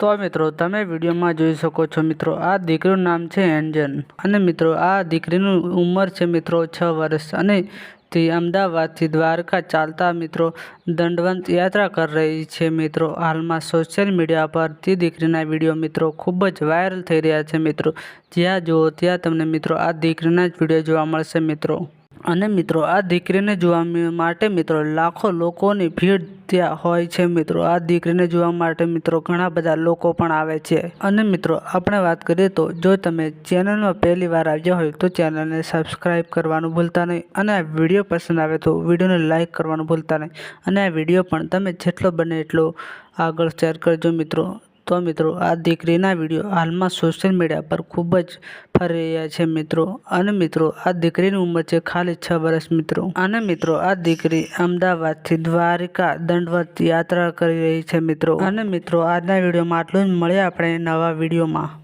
તો મિત્રો, તમે વિડીયોમાં જોઈ શકો છો મિત્રો, આ દીકરીનું નામ છે એન્જન. અને મિત્રો, આ દીકરીનું ઉંમર છે મિત્રો છ વર્ષ. અને તે અમદાવાદથી દ્વારકા ચાલતા મિત્રો દંડવંત યાત્રા કરી રહી છે મિત્રો. હાલમાં સોશિયલ મીડિયા પર તે દીકરીના વીડિયો મિત્રો ખૂબ જ વાયરલ થઈ રહ્યા છે મિત્રો. જ્યાં જુઓ ત્યાં તમને મિત્રો આ દીકરીના જ વીડિયો જોવા મળશે મિત્રો. અને મિત્રો, આ દીકરીને જોવા માટે મિત્રો, લાખો લોકોની ભીડ ત્યાં હોય છે મિત્રો. આ દીકરીને જોવા માટે મિત્રો, ઘણા બધા લોકો પણ આવે છે. અને મિત્રો, આપણે વાત કરીએ તો, જો તમે ચેનલમાં પહેલી વાર આવ્યા હોય તો ચેનલને સબસ્ક્રાઈબ કરવાનું ભૂલતા નહીં. અને આ વીડિયો પસંદ આવે તો વિડીયોને લાઇક કરવાનું ભૂલતા નહીં. અને આ વીડિયો પણ તમે જેટલો બને એટલો આગળ શેર કરજો મિત્રો. તો મિત્રો, આ દીકરીના વીડિયો હાલમાં સોશિયલ મીડિયા પર ખૂબ જ ફરી રહ્યા છે મિત્રો. અને મિત્રો, આ દીકરીની ઉંમર છે ખાલી છ વર્ષ મિત્રો. અને મિત્રો, આ દીકરી અમદાવાદથી દ્વારિકા દંડવત યાત્રા કરી રહી છે મિત્રો. અને મિત્રો, આજના વિડીયોમાં આટલું જ. મળ્યા આપણે નવા વિડીયોમાં.